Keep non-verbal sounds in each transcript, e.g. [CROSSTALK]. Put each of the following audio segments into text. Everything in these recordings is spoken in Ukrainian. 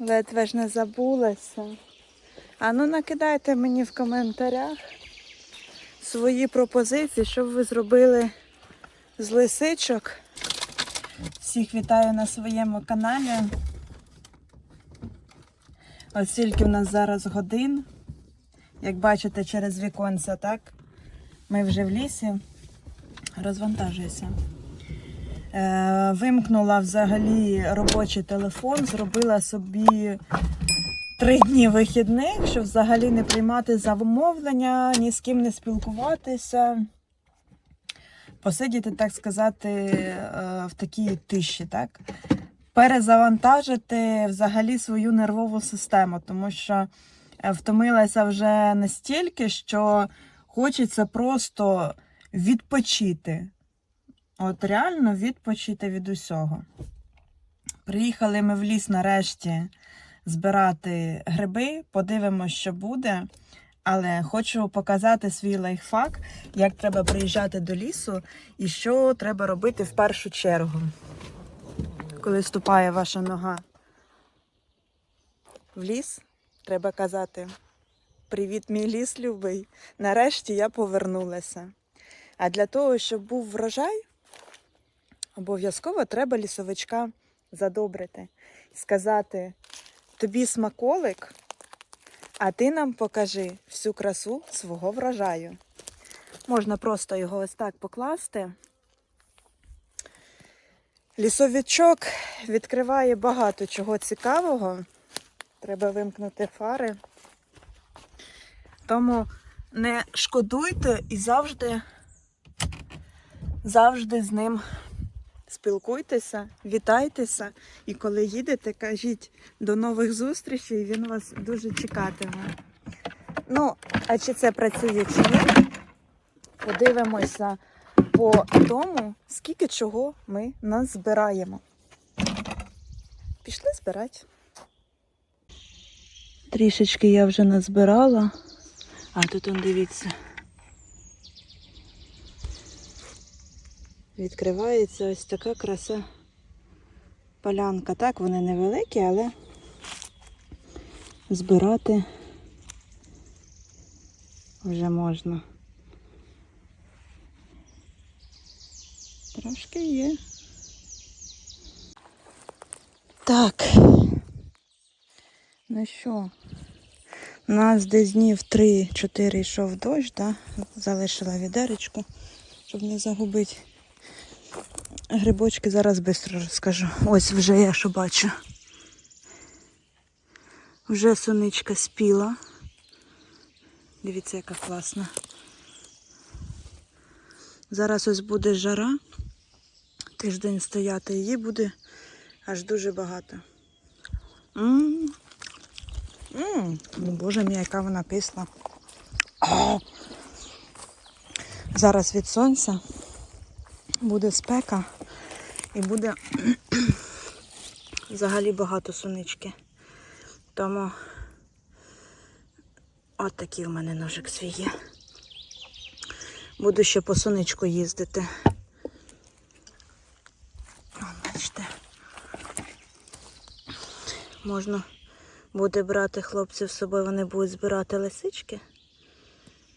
Ледве ж не забулася. А ну накидайте мені в коментарях свої пропозиції, що ви зробили з лисичок. Всіх вітаю на своєму каналі. Ось скільки в нас зараз годин. Як бачите, через віконце, так? Ми вже в лісі. Розвантажуюся. Е, вимкнула взагалі робочий телефон, зробила собі три дні вихідних, щоб взагалі не приймати замовлення, ні з ким не спілкуватися. Посидіти, так сказати, е, в такій тиші, так? Перезавантажити взагалі свою нервову систему, тому що е, втомилася вже настільки, що хочеться просто відпочити. От реально відпочити від усього. Приїхали ми в ліс нарешті збирати гриби, подивимося, що буде. Але хочу показати свій лайфхак, як треба приїжджати до лісу і що треба робити в першу чергу, коли ступає ваша нога в ліс, треба казати: Привіт, мій ліс любий! Нарешті я повернулася. А для того, щоб був врожай, обов'язково треба лісовичка задобрити. Сказати, тобі смаколик, а ти нам покажи всю красу свого врожаю. Можна просто його ось так покласти. Лісовичок відкриває багато чого цікавого. Треба вимкнути фари. Тому не шкодуйте і завжди, завжди з ним спілкуйтеся, вітайтеся. І коли їдете, кажіть до нових зустрічей, він вас дуже чекатиме. Ну, а чи це працює чи ні? Подивимося по тому, скільки чого ми назбираємо. Пішли збирати. Трішечки я вже назбирала. А тут он дивіться. Відкривається ось така краса полянка. Так, вони невеликі, але збирати вже можна. Трошки є. Так. Ну що, у нас десь днів 3-4 йшов дощ, да? залишила відеречку, щоб не загубити. Грибочки зараз швидко розкажу. Ось вже я що бачу. Вже соничка спіла. Дивіться, яка класна. Зараз ось буде жара. Тиждень стояти, її буде аж дуже багато. М. М, ну, Боже мій, яка вона кисла. О! Зараз від сонця буде спека і буде [CLEARS THROAT] взагалі багато сонички. Тому от такий в мене ножик свій є. Буду ще по сонечку їздити. Бачите. Можна буде брати хлопців з собою, вони будуть збирати лисички,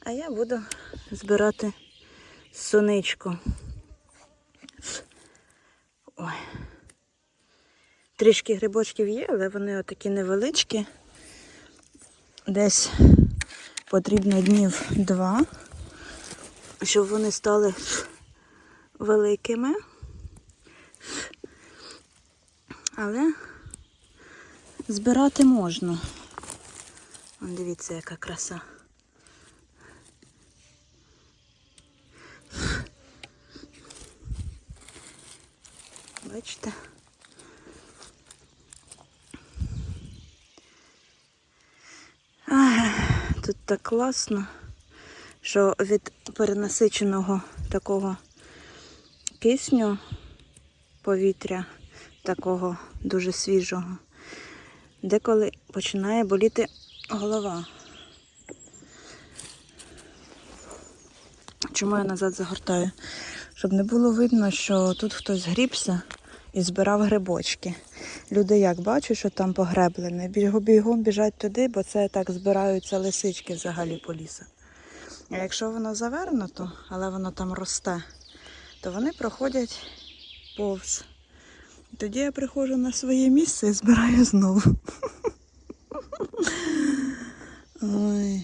а я буду збирати соничку. Трішки грибочків є, але вони отакі невеличкі. Десь потрібно днів два, щоб вони стали великими. Але збирати можна. Вон, Дивіться, яка краса. Бачите? Тут так класно, що від перенасиченого такого кисню повітря, такого дуже свіжого, деколи починає боліти голова. Чому я назад загортаю? Щоб не було видно, що тут хтось грібся і збирав грибочки. Люди як бачать, що там погреблене, біг- бігом біжать туди, бо це так збираються лисички взагалі по лісу. А якщо воно завернуто, але воно там росте, то вони проходять повз. Тоді я приходжу на своє місце і збираю знову. [LAUGHS] Ой,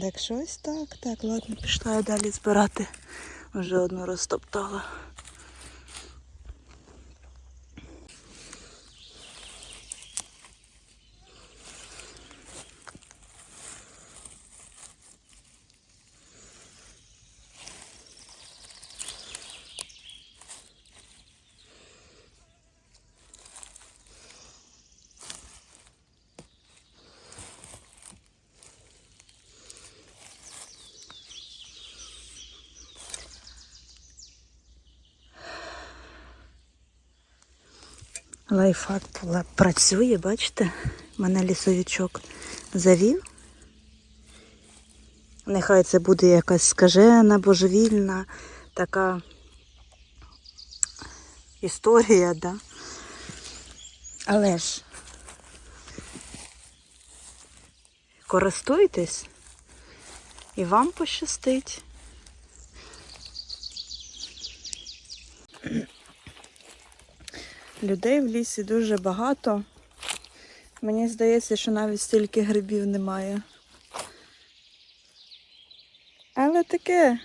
так щось так, так, ладно, пішла я далі збирати. Вже одну розтоптала. Лайфхак працює, бачите? Мене лісовичок завів. Нехай це буде якась скажена, божевільна така історія, да? Але ж користуйтесь і вам пощастить. Людей в лісі дуже багато. Мені здається, що навіть стільки грибів немає. Але таке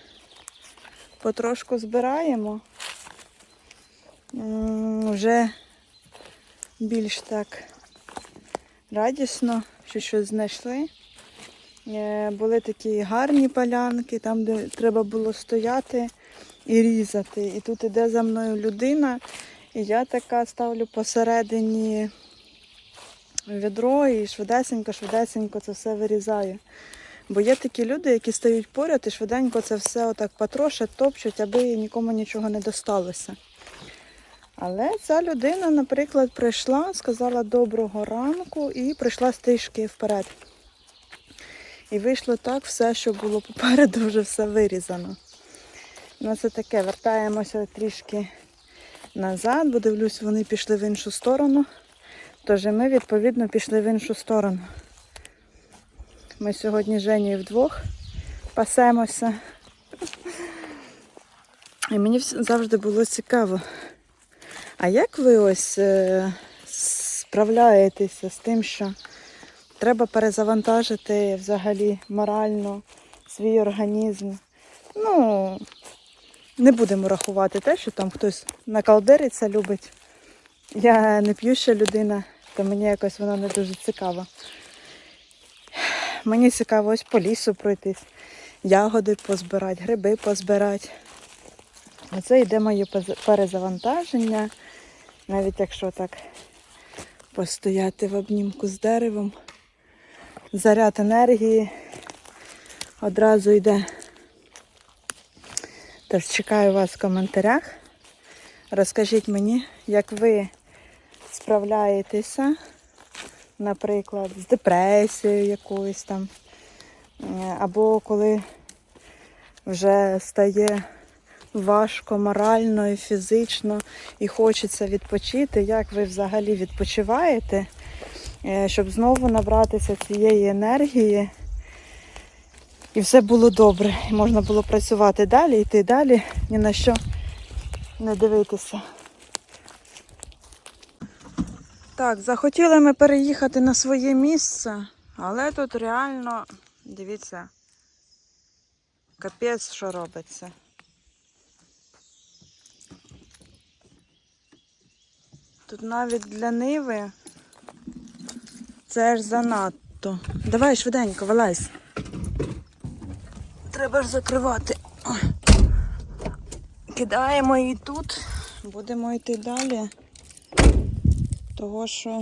потрошку збираємо. Вже більш так радісно, що щось знайшли. Е, Були такі гарні полянки, там, де треба було стояти і різати. І тут іде за мною людина, і я така ставлю посередині відро і швидесенько, швидесенько це все вирізаю. Бо є такі люди, які стають поряд і швиденько це все отак потрошать, топчуть, аби нікому нічого не досталося. Але ця людина, наприклад, прийшла, сказала доброго ранку і прийшла стрижки вперед. І вийшло так все, що було попереду, вже все вирізано. Ну, це таке, вертаємося трішки назад, бо дивлюсь, вони пішли в іншу сторону. Тож ми, відповідно, пішли в іншу сторону. Ми сьогодні з вдвох пасемося. І мені завжди було цікаво. А як ви ось е, справляєтеся з тим, що треба перезавантажити взагалі морально свій організм? Ну, не будемо рахувати те, що там хтось накалдериться любить. Я не п'юща людина, то мені якось воно не дуже цікаво. Мені цікаво ось по лісу пройтись, ягоди позбирати, гриби позбирати. Оце йде моє перезавантаження. Навіть якщо так постояти в обнімку з деревом, заряд енергії одразу йде. Тож чекаю вас в коментарях. Розкажіть мені, як ви справляєтеся, наприклад, з депресією якоюсь там, е, або коли вже стає важко морально і фізично і хочеться відпочити, як ви взагалі відпочиваєте, е, щоб знову набратися цієї енергії. І все було добре. І можна було працювати далі, йти далі, ні на що не дивитися. Так, захотіли ми переїхати на своє місце, але тут реально, дивіться, капець, що робиться. Тут навіть для ниви це ж занадто. Давай швиденько, вилазь. Треба ж закривати. Кидаємо її тут, будемо йти далі. Того що.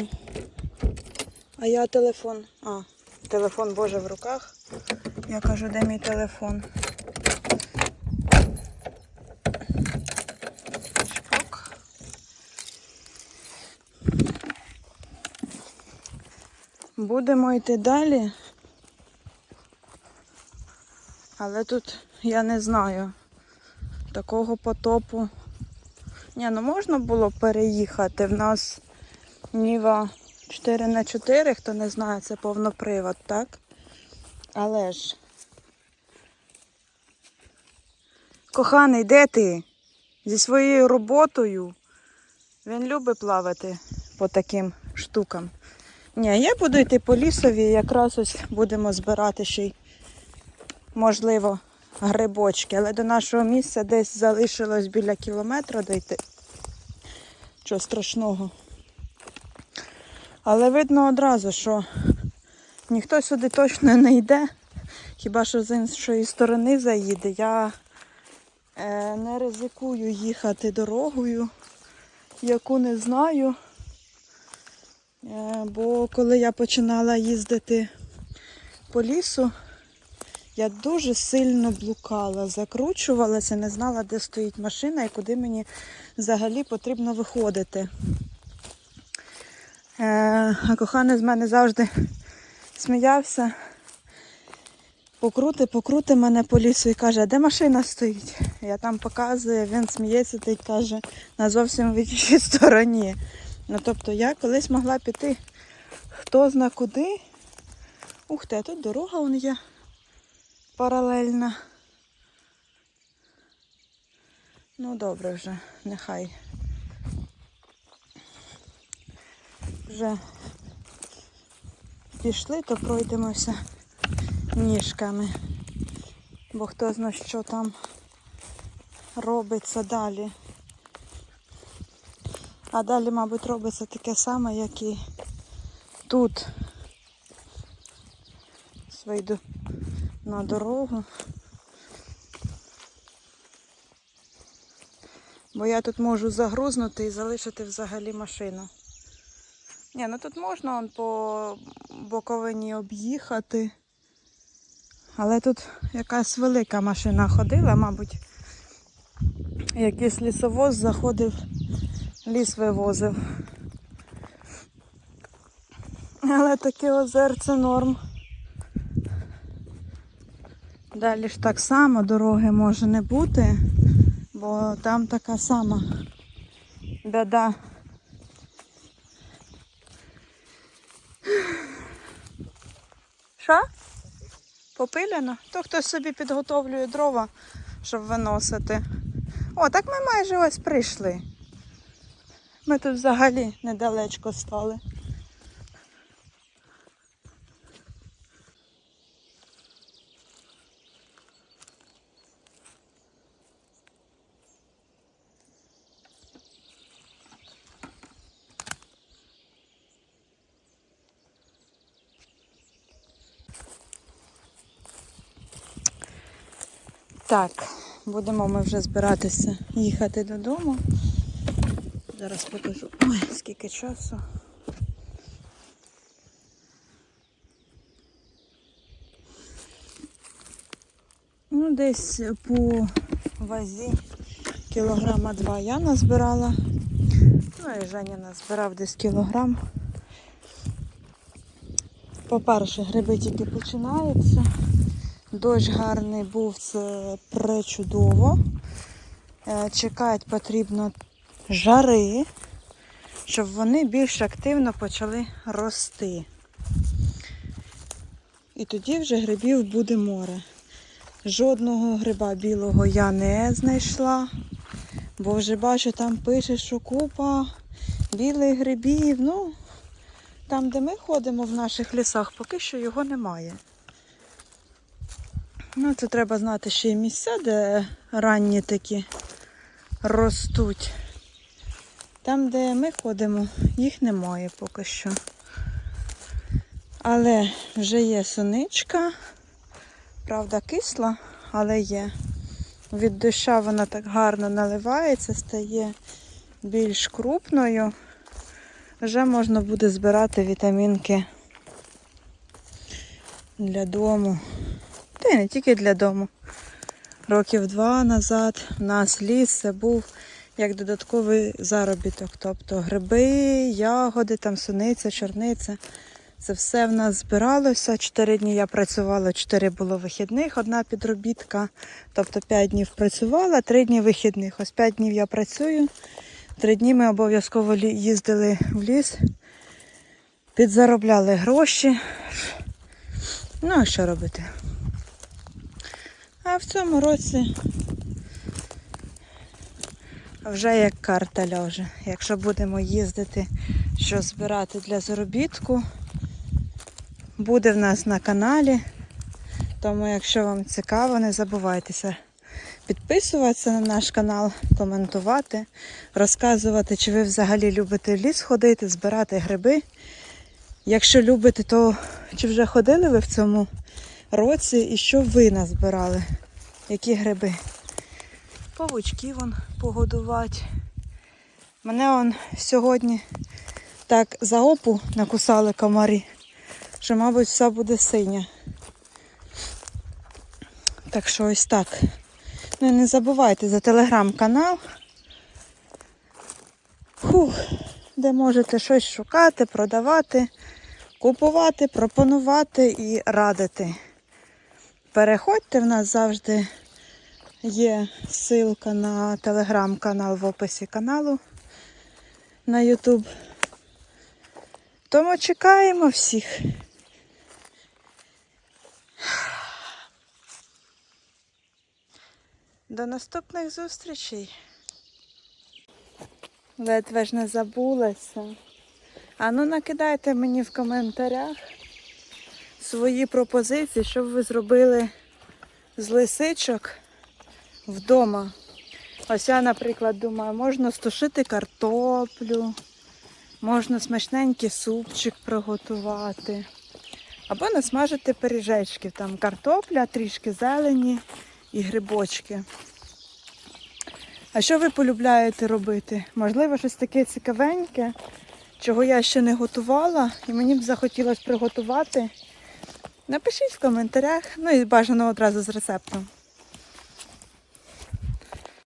А я телефон. А, телефон Боже в руках. Я кажу, де мій телефон? Шпок. Будемо йти далі. Але тут я не знаю такого потопу. Ні, ну можна було переїхати. В нас Ніва 4 на 4 хто не знає, це повнопривод, так? Але ж. Коханий, де ти? Зі своєю роботою. Він любить плавати по таким штукам. Ні, я буду йти по лісові, якраз ось будемо збирати ще й, можливо, грибочки. Але до нашого місця десь залишилось біля кілометра дойти. Що страшного. Але видно одразу, що ніхто сюди точно не йде. Хіба що з іншої сторони заїде. Я е, не ризикую їхати дорогою, яку не знаю. Е, бо коли я починала їздити по лісу, я дуже сильно блукала, закручувалася, не знала, де стоїть машина і куди мені взагалі потрібно виходити. Е, а коханий з мене завжди сміявся. Покрути, покрути мене по лісу і каже, а де машина стоїть? Я там показую, він сміється та й каже, на зовсім в іншій стороні. Ну тобто я колись могла піти хто зна куди. Ух ти, а тут дорога вон є паралельна. Ну добре вже, нехай. Вже пішли, то пройдемося ніжками. Бо хто знає, що там робиться далі. А далі, мабуть, робиться таке саме, як і тут. Вийду на дорогу. Бо я тут можу загрузнути і залишити взагалі машину. Ні, ну тут можна он по боковині об'їхати. Але тут якась велика машина ходила, мабуть. Якийсь лісовоз заходив, ліс вивозив. Але таке озерце норм. Далі ж так само дороги може не бути, бо там така сама біда. Що? Попиляно? То хтось собі підготовлює дрова, щоб виносити. О, так ми майже ось прийшли. Ми тут взагалі недалечко стали. Так, будемо ми вже збиратися їхати додому. Зараз покажу. Ой, скільки часу. Ну, десь по вазі кілограма два я назбирала. Ну і Женя назбирав десь кілограм. По-перше, гриби тільки починаються. Дощ гарний був, це пречудово. Е, Чекати потрібно жари, щоб вони більш активно почали рости. І тоді вже грибів буде море. Жодного гриба білого я не знайшла, бо вже бачу, там пише, що купа білих грибів. Ну, там, де ми ходимо в наших лісах, поки що його немає. Ну, це треба знати ще й місця, де ранні такі ростуть. Там, де ми ходимо, їх немає поки що. Але вже є соничка. Правда, кисла, але є. Від доща вона так гарно наливається, стає більш крупною. Вже можна буде збирати вітамінки для дому. Та й не тільки для дому. Років два назад у нас ліс це був як додатковий заробіток. Тобто гриби, ягоди, там суниця, чорниця. Це все в нас збиралося. Чотири дні я працювала, чотири було вихідних, одна підробітка. Тобто п'ять днів працювала, три дні вихідних. Ось п'ять днів я працюю. Три дні ми обов'язково їздили в ліс підзаробляли гроші. Ну, а що робити? В цьому році вже як карта ляже. Якщо будемо їздити, що збирати для заробітку, буде в нас на каналі. Тому, якщо вам цікаво, не забувайтеся підписуватися на наш канал, коментувати, розказувати, чи ви взагалі любите в ліс ходити, збирати гриби. Якщо любите, то чи вже ходили ви в цьому році і що ви назбирали? Які гриби? Павучки вон погодувати. Мене он сьогодні так за опу накусали комарі, що, мабуть, все буде синя. Так що ось так. Ну і не забувайте за телеграм-канал. Фух, де можете щось шукати, продавати, купувати, пропонувати і радити. Переходьте, в нас завжди є ссылка на телеграм-канал в описі каналу на YouTube. Тому чекаємо всіх. До наступних зустрічей. Ледве ж не забулася. А ну накидайте мені в коментарях свої пропозиції, що ви зробили з лисичок вдома. Ось я, наприклад, думаю, можна стушити картоплю, можна смачненький супчик приготувати. Або насмажити пиріжечків. Там картопля, трішки зелені і грибочки. А що ви полюбляєте робити? Можливо, щось таке цікавеньке, чого я ще не готувала, і мені б захотілося приготувати. Напишіть в коментарях, ну і бажано одразу з рецептом.